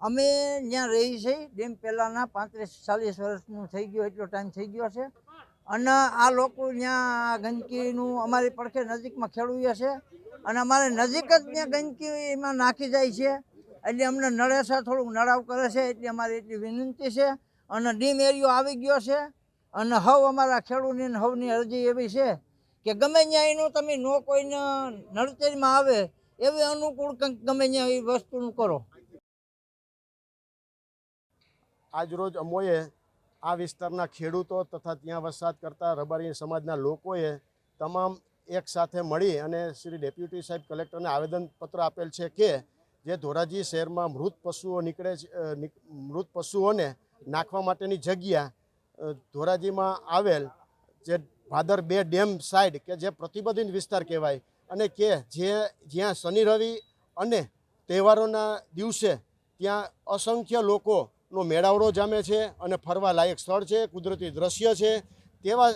અમે ત્યાં રહી છે ડેમ પહેલાંના પાંત્રીસ ચાલીસ વર્ષનું થઈ ગયો, એટલો ટાઈમ થઈ ગયો છે. અને આ લોકો ત્યાં ગંદકીનું અમારી પડખે નજીકમાં ખેડૂએ છે. અને અમારે નજીક જ ત્યાં ગંદકીમાં નાખી જાય છે. એટલે અમને નળે છે, થોડુંક નળાવ કરે છે, એટલે અમારી એટલી વિનંતી છે. અને ડીમ એરિયો આવી ગયો છે. અને હવ અમારા ખેડૂતની હવની અરજી એવી છે કે ગમે ત્યાં એનું તમે નો કોઈને નડતરમાં આવે, એવી અનુકૂળ ગમે ત્યાં એ વસ્તુનું કરો. આજરોજ અમોએ આ વિસ્તારના ખેડૂતો તથા ત્યાં વસવાટ કરતા રબારી સમાજના લોકોએ તમામ એક સાથે મળી અને શ્રી ડેપ્યુટી સાહેબ કલેક્ટરને આવેદનપત્ર આપેલ છે કે જે ધોરાજી શહેરમાં મૃત પશુઓ નીકળે છે મૃત પશુઓને નાખવા માટેની જગ્યા ધોરાજીમાં આવેલ જે ભાદર બે ડેમ સાઈડ કે જે પ્રતિબંધિત વિસ્તાર કહેવાય અને કે જે જ્યાં શનિ રવિ અને તહેવારોના દિવસે ત્યાં અસંખ્ય લોકોનો મેળાવડો જામે છે અને ફરવા લાયક સ્થળ છે, કુદરતી દ્રશ્ય છે. તેવા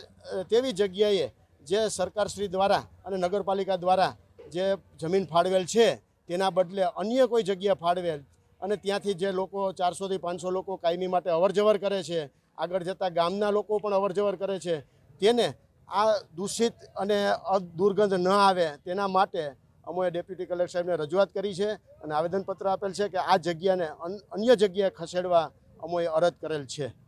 તેવી જગ્યાએ જે સરકારશ્રી દ્વારા અને નગરપાલિકા દ્વારા જે જમીન ફાળવેલ છે, તેના બદલે અન્ય કોઈ જગ્યા ફાળવેલ અને ત્યાંથી જે લોકો ચારસોથી પાંચસો લોકો કાયમી માટે અવરજવર કરે છે, આગળ જતાં ગામના લોકો પણ અવરજવર કરે છે, તેને આ દૂષિત અને દુર્ગંધ ન આવે તેના માટે અમોએ ડેપ્યુટી કલેક્ટર સાહેબને રજૂઆત કરી છે અને આવેદનપત્ર આપેલ છે કે આ જગ્યાને અન- અન્ય જગ્યાએ ખસેડવા અમોએ અરજ કરેલ છે.